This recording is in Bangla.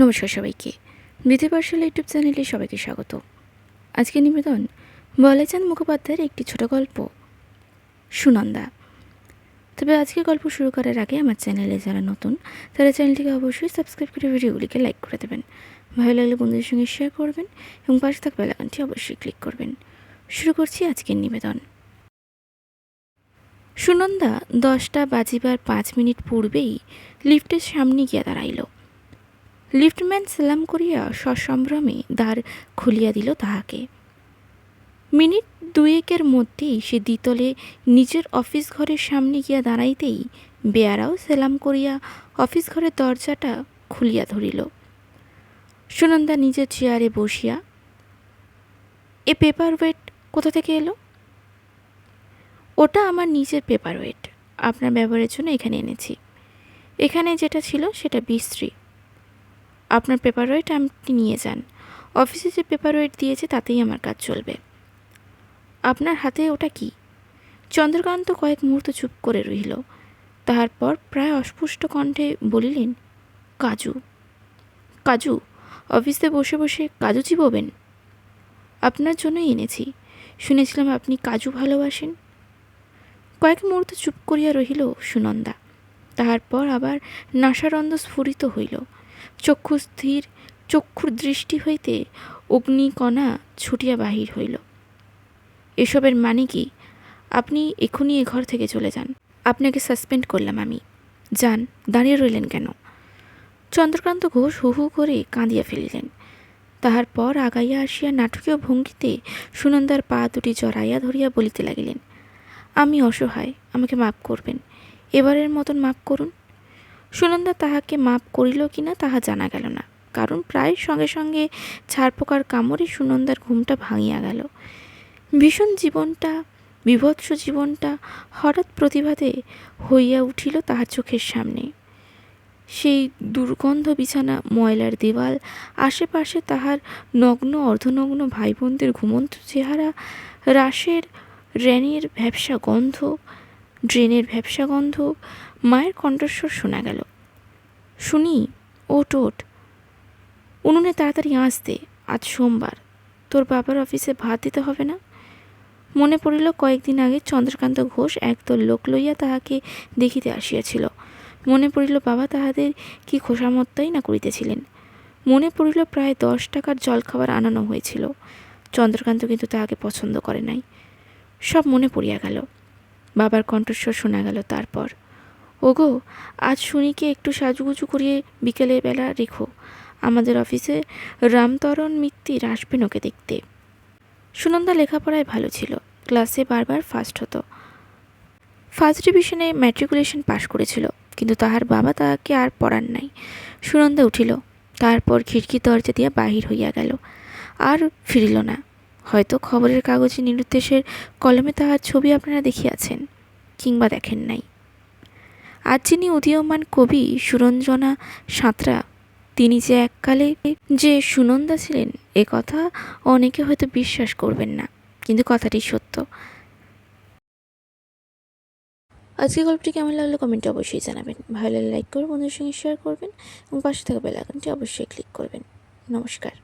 নমস্কার সবাইকে। বিধি পাঠশালা ইউটিউব চ্যানেলে সবাইকে স্বাগত। আজকে নিবেদন, বলেচাঁদ মুখোপাধ্যায়ের একটি ছোট গল্প, সুনন্দা। তবে আজকে গল্প শুরু করার আগে আমার চ্যানেলে যারা নতুন, তারা চ্যানেলটিকে অবশ্যই সাবস্ক্রাইব করে ভিডিওগুলিকে লাইক করে দেবেন। ভালো লাগলে বন্ধুদের সঙ্গে শেয়ার করবেন এবং পাশে থাকা বেলাকানটি অবশ্যই ক্লিক করবেন। শুরু করছি আজকের নিবেদন। সুনন্দা দশটা বাজিবার পাঁচ মিনিট পূর্বেই লিফটের সামনে গিয়া দাঁড়াইল। লিফটম্যান সালাম করিয়া সসম্ভ্রমে দ্বার খুলিয়া দিল তাহাকে। মিনিট দুয়েকের মধ্যেই সে দ্বিতলে নিজের অফিস ঘরের সামনে গিয়া দাঁড়াইতেই বেয়ারাও সেলাম করিয়া অফিস ঘরের দরজাটা খুলিয়া ধরিল। সুনন্দা নিজের চেয়ারে বসিয়া, এ পেপার ওয়েট কোথা থেকে এলো? ওটা আমার নিজের পেপার ওয়েট আপনার ব্যবহারের জন্য এখানে এনেছি। এখানে যেটা ছিল সেটা বিশ্রী। আপনার পেপার ওয়েট আপনি নিয়ে যান। অফিসে যে পেপার ওয়েট দিয়েছে তাতেই আমার কাজ চলবে। আপনার হাতে ওটা কি? চন্দ্রকান্ত কয়েক মুহূর্ত চুপ করে রইল। তাহার পর প্রায় অস্পষ্ট কণ্ঠে বলিলেন, কাজু কাজু, অফিসে বসে বসে কাজু চিবোবেন আপনার জন্যই এনেছি। শুনেছিলাম আপনি কাজু ভালোবাসেন। কয়েক মুহূর্ত চুপ করিয়া রহিল সুনন্দা। তাহার পর আবার নাসারন্দ স্ফুরিত হইল। চক্ষু স্থির, চক্ষুর দৃষ্টি হইতে অগ্নিকণা ছুটিয়া বাহির হইল। এসবের মানে কি? আপনি এখনই এ ঘর থেকে চলে যান। আপনাকে সাসপেন্ড করলাম আমি। যান, দাঁড়িয়ে রইলেন কেন? চন্দ্রকান্ত ঘোষ হু হু করে কাঁদিয়া ফেলিলেন। তাহার পর আগাইয়া আসিয়া নাটকীয় ভঙ্গিতে সুনন্দার পা দুটি জড়াইয়া ধরিয়া বলিতে লাগিলেন, আমি অসহায়, আমাকে মাপ করবেন। এবারের মতন মাপ করুন। সুনন্দা তাহাকে মাপ করিল কিনা তাহা জানা গেল না। কারণ প্রায় সঙ্গে সঙ্গে ছারপোকার কামড়ে সুনন্দার ঘুমটা ভাঙিয়া গেল। ভীষণ জীবনটা, বিভৎস জীবনটা হঠাৎ প্রতিভাতে হইয়া উঠিল তাহার চোখের সামনে। সেই দুর্গন্ধ বিছানা, ময়লার দেওয়াল, আশেপাশে তাহার নগ্ন, অর্ধনগ্ন ভাই বোনদের ঘুমন্ত চেহারা, রাসের র্যানের ভ্যাবসা গন্ধ ড্রেনের ভ্যাবসা গন্ধ মায়ের কণ্ঠস্বর শোনা গেল। শুনি ওট ওট উনুনে তাড়াতাড়ি আসতে আজ সোমবার, তোর বাবার অফিসে ভাত দিতে হবে না? মনে পড়িল কয়েকদিন আগে চন্দ্রকান্ত ঘোষ একদল লোক লইয়া তাহাকে দেখিতে আসিয়াছিল। মনে পড়িল বাবা তাহাদের কি খোসামত্তাই না করিতেছিলেন। মনে পড়িল প্রায় দশ টাকার জলখাবার আনানো হয়েছিল। চন্দ্রকান্ত কিন্তু তাহাকে পছন্দ করে নাই। সব মনে পড়িয়া গেল। বাবার কণ্ঠস্বর শোনা গেল তারপর। ওগো, আজ শুনিকে একটু সাজুগুজু করিয়ে বিকেলে বেলা রেখো। আমাদের অফিসে রামতরণ মিত্তির আসবেন ওকে দেখতে। সুনন্দা লেখাপড়ায় ভালো ছিল। ক্লাসে বারবার ফার্স্ট হতো। ফার্স্ট ডিভিশনে ম্যাট্রিকুলেশন পাশ করেছিল, কিন্তু তাহার বাবা তাহাকে আর পড়ান নাই। সুনন্দা উঠিল, তারপর খিড়কি দরজা দিয়া বাহির হইয়া গেল। আর ফিরিল না। হয়তো খবরের কাগজে নিরুদ্দেশের কলমে তাহার ছবি আপনারা দেখিয়াছেন, কিংবা দেখেন নাই। আজ যিনি উদীয়মান কবি সুরঞ্জনা সাঁতরা, তিনি যে এককালে যে সুনন্দা ছিলেন, এ কথা অনেকে হয়তো বিশ্বাস করবেন না, কিন্তু কথাটি সত্য। আজকে গল্পটি কেমন লাগল কমেন্টে অবশ্যই জানাবেন। ভালো লাগলে লাইক করবেন, বন্ধুদের সঙ্গে শেয়ার করবেন, এবং পাশে থাকা বেল আইকনটি অবশ্যই ক্লিক করবেন। নমস্কার।